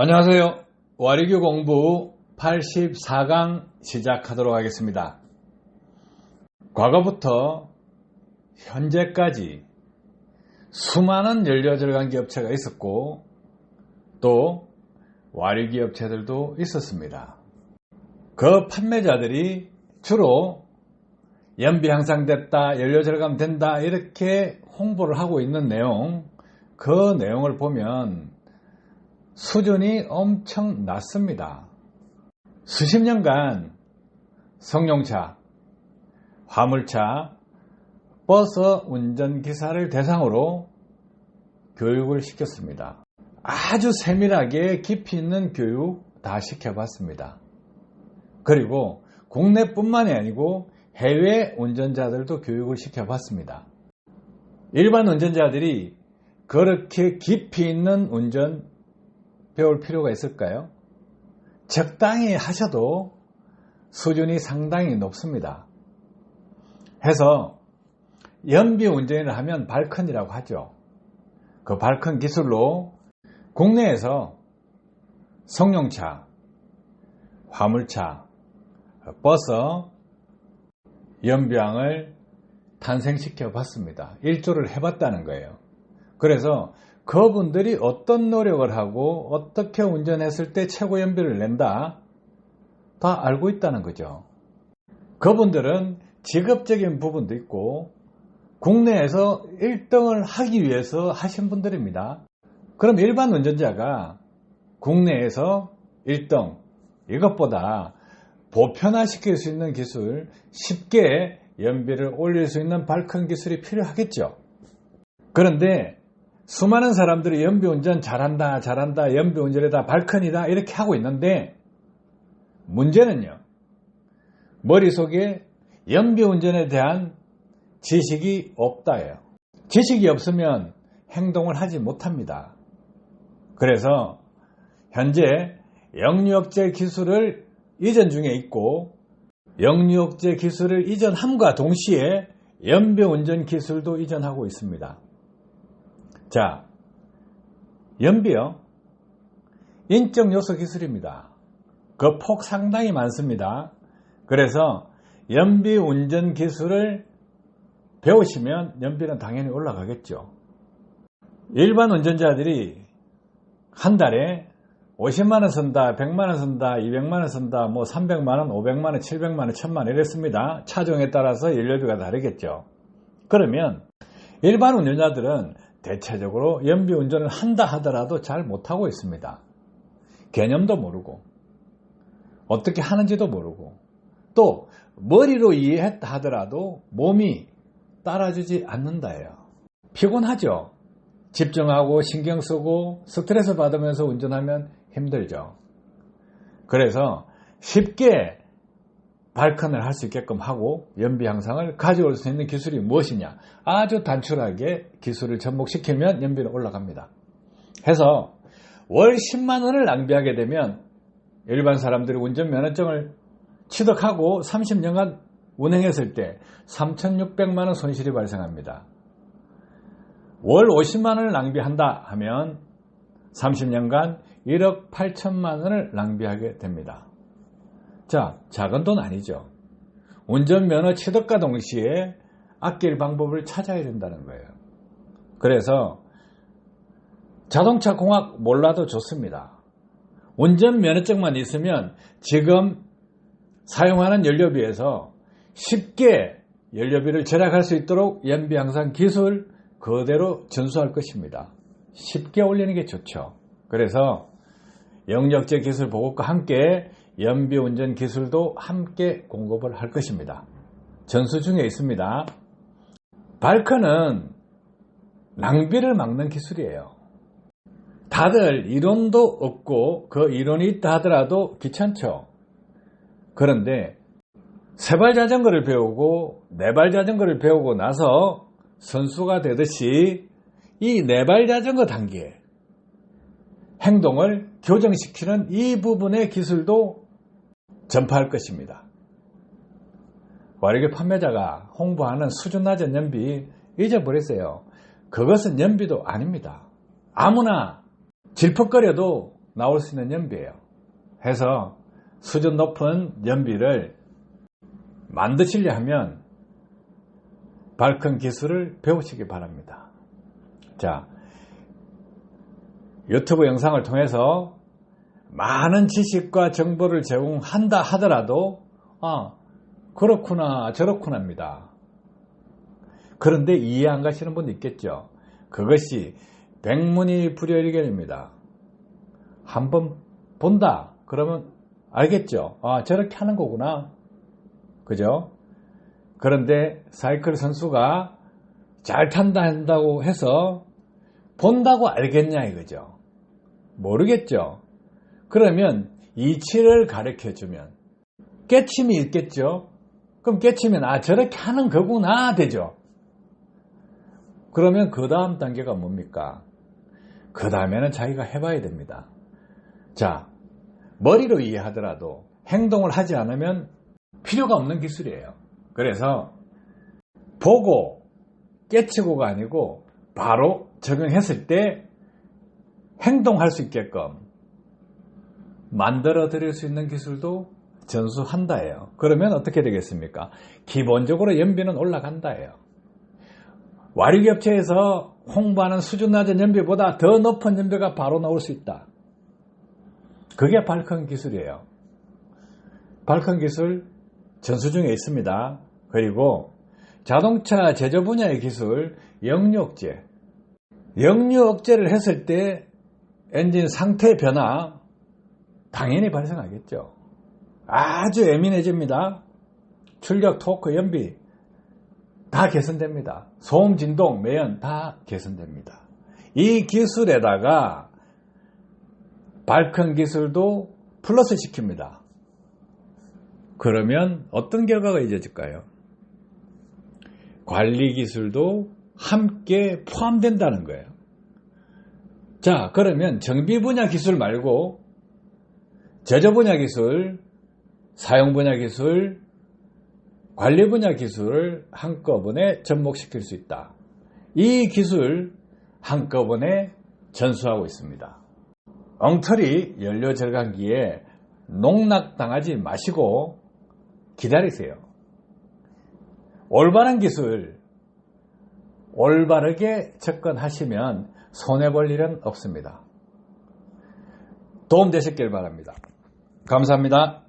안녕하세요. 와리규 공부 84강 시작하도록 하겠습니다. 과거부터 현재까지 수많은 연료절감기 업체가 있었고 또 와리기 업체들도 있었습니다. 그 판매자들이 주로 연비 향상됐다, 연료 절감 된다 이렇게 홍보를 하고 있는 내용 그 내용을 보면 수준이 엄청 낮습니다. 수십 년간 성룡차, 화물차, 버스 운전기사를 대상으로 교육을 시켰습니다. 아주 세밀하게 깊이 있는 교육 다 시켜봤습니다. 그리고 국내뿐만이 아니고 해외 운전자들도 교육을 시켜봤습니다. 일반 운전자들이 그렇게 깊이 있는 운전 배울 필요가 있을까요? 적당히 하셔도 수준이 상당히 높습니다. 해서 연비 운전을 하면 발컨이라고 하죠. 그 발컨 기술로 국내에서 성용차, 화물차, 버스, 연비항을 탄생시켜 봤습니다. 일조를 해봤다는 거예요. 그래서 그분들이 어떤 노력을 하고 어떻게 운전했을 때 최고 연비를 낸다 다 알고 있다는 거죠. 그분들은 직업적인 부분도 있고 국내에서 1등을 하기 위해서 하신 분들입니다. 그럼 일반 운전자가 국내에서 1등 이것보다 보편화시킬 수 있는 기술 쉽게 연비를 올릴 수 있는 발큰 기술이 필요하겠죠. 그런데 수많은 사람들이 연비운전 잘한다 잘한다 연비운전에다 발큰이다 이렇게 하고 있는데 문제는요. 머릿속에 연비운전에 대한 지식이 없다예요. 지식이 없으면 행동을 하지 못합니다. 그래서 현재 영유역제 기술을 이전 중에 있고 영유역제 기술을 이전함과 동시에 연비운전 기술도 이전하고 있습니다. 자, 연비요. 인적 요소 기술입니다. 그 폭 상당히 많습니다. 그래서 연비 운전 기술을 배우시면 연비는 당연히 올라가겠죠. 일반 운전자들이 한 달에 50만원 쓴다, 100만원 쓴다, 200만원 쓴다, 뭐 300만원, 500만원, 700만원, 1000만원 이랬습니다. 차종에 따라서 연료비가 다르겠죠. 그러면 일반 운전자들은 대체적으로 연비 운전을 한다 하더라도 잘 못하고 있습니다. 개념도 모르고, 어떻게 하는지도 모르고, 또 머리로 이해했다 하더라도 몸이 따라주지 않는다예요. 피곤하죠. 집중하고 신경 쓰고 스트레스 받으면서 운전하면 힘들죠. 그래서 쉽게 발컨을 할 수 있게끔 하고 연비 향상을 가져올 수 있는 기술이 무엇이냐? 아주 단출하게 기술을 접목시키면 연비는 올라갑니다. 해서 월 10만 원을 낭비하게 되면 일반 사람들이 운전면허증을 취득하고 30년간 운행했을 때 3,600만 원 손실이 발생합니다. 월 50만 원을 낭비한다 하면 30년간 1억 8천만 원을 낭비하게 됩니다. 자, 작은 돈 아니죠. 운전면허 취득과 동시에 아낄 방법을 찾아야 된다는 거예요. 그래서 자동차 공학 몰라도 좋습니다. 운전 면허증만 있으면 지금 사용하는 연료비에서 쉽게 연료비를 절약할 수 있도록 연비 향상 기술 그대로 전수할 것입니다. 쉽게 올리는 게 좋죠. 그래서 영역제 기술 보급과 함께 연비 운전 기술도 함께 공급을 할 것입니다. 전수 중에 있습니다. 발커는 낭비를 막는 기술이에요. 다들 이론도 없고 그 이론이 있다 하더라도 귀찮죠. 그런데 세발 자전거를 배우고 네발 자전거를 배우고 나서 선수가 되듯이 이 네발 자전거 단계 행동을 교정시키는 이 부분의 기술도 전파할 것입니다. 와리게 판매자가 홍보하는 수준 낮은 연비 잊어버렸어요. 그것은 연비도 아닙니다. 아무나 질퍽거려도 나올 수 있는 연비예요. 해서 수준 높은 연비를 만드시려 하면 발큰 기술을 배우시기 바랍니다. 자, 유튜브 영상을 통해서 많은 지식과 정보를 제공한다 하더라도 아 그렇구나 저렇구나입니다. 그런데 이해 안 가시는 분도 있겠죠. 그것이 백문이 불여일견입니다. 한번 본다 그러면 알겠죠. 아 저렇게 하는 거구나. 그죠? 그런데 사이클 선수가 잘 탄다 한다고 해서 본다고 알겠냐 이거죠. 모르겠죠. 그러면 이치를 가르쳐 주면 깨침이 있겠죠. 그럼 깨치면 아 저렇게 하는 거구나 되죠. 그러면 그 다음 단계가 뭡니까? 그 다음에는 자기가 해봐야 됩니다. 자, 머리로 이해하더라도 행동을 하지 않으면 필요가 없는 기술이에요. 그래서 보고 깨치고가 아니고 바로 적용했을 때 행동할 수 있게끔 만들어 드릴 수 있는 기술도 전수한다예요. 그러면 어떻게 되겠습니까? 기본적으로 연비는 올라간다예요. 와리업체에서 홍보하는 수준 낮은 연비보다 더 높은 연비가 바로 나올 수 있다. 그게 발컨 기술이에요. 발컨 기술 전수 중에 있습니다. 그리고 자동차 제조 분야의 기술 역류 억제. 역류 억제를 했을 때 엔진 상태 변화 당연히 발생하겠죠. 아주 예민해집니다. 출력, 토크, 연비 다 개선됩니다. 소음, 진동, 매연 다 개선됩니다. 이 기술에다가 발컨 기술도 플러스 시킵니다. 그러면 어떤 결과가 이어질까요? 관리 기술도 함께 포함된다는 거예요. 자, 그러면 정비 분야 기술 말고 제조 분야 기술, 사용 분야 기술, 관리 분야 기술을 한꺼번에 접목시킬 수 있다. 이 기술 한꺼번에 전수하고 있습니다. 엉터리 연료 절감기에 농락당하지 마시고 기다리세요. 올바른 기술, 올바르게 접근하시면 손해볼 일은 없습니다. 도움 되셨길 바랍니다. 감사합니다.